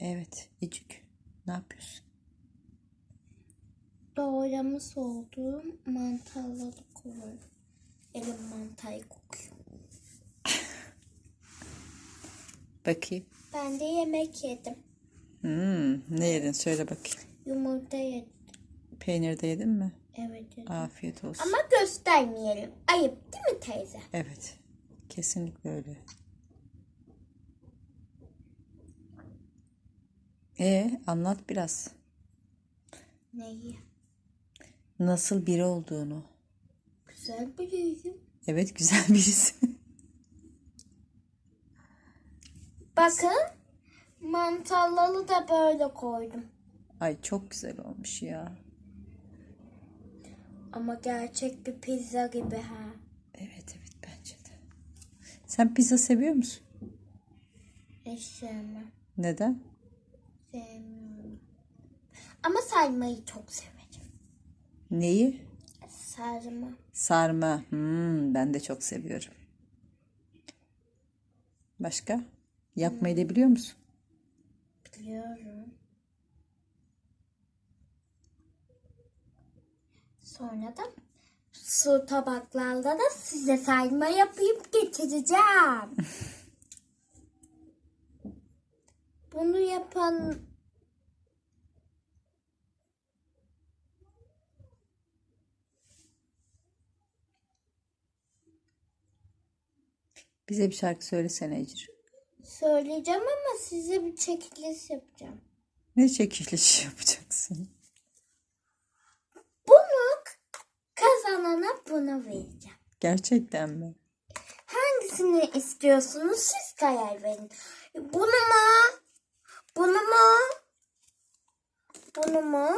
Evet. İcik. Ne yapıyorsun? Doğramış olduğum mantarları koyuyorum. Elim mantayı kokuyor. Bakayım. Ben de yemek yedim. Hmm, ne yedin? Söyle bakayım. Yumurta yedim. Peynir de yedin mi? Evet yedim. Afiyet olsun. Ama göstermeyelim. Ayıp değil mi teyze? Evet. Kesinlikle öyle. E anlat biraz. Neyi? Nasıl biri olduğunu. Güzel biliyorum. Evet güzel birisi. Bakın mantarları da böyle koydum. Ay çok güzel olmuş ya. Ama gerçek bir pizza gibi ha. Evet evet bence de. Sen pizza seviyor musun? Hiç sevmem. Neden? Sevmiyorum. Ama sarmayı çok severim. Neyi? Sarma. Sarma. Hmm, ben de çok seviyorum. Başka? Yapmayı da biliyor musun? Biliyorum. Sonra da su tabaklarla da size sarma yapıp getireceğim. Bunu yapan Bize bir şarkı söylesene Ecir. söyleyeceğim ama size bir çekiliş yapacağım. Ne çekiliş yapacaksın? Bunu kazanana bunu vereceğim. Gerçekten mi? Hangisini istiyorsunuz siz karar verin. Bunu mu? Bunu mu? Bunu mu?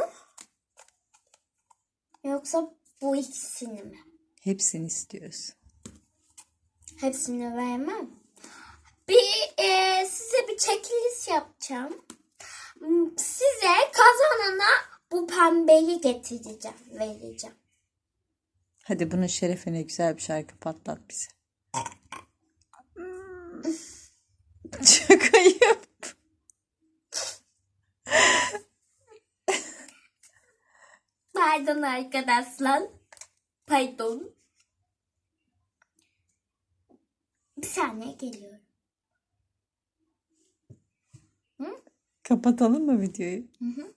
Yoksa bu ikisini mi? Hepsini istiyoruz. Hepsini vermem. Bir e, size bir çekiliş yapacağım. Hmm, Size kazanana bu pembeyi getireceğim, vereceğim. Hadi bunun şerefine güzel bir şarkı patlat bize. Pardon arkadaşlar. Pardon. Bir saniye geliyorum. Kapatalım mı videoyu? Hı hı.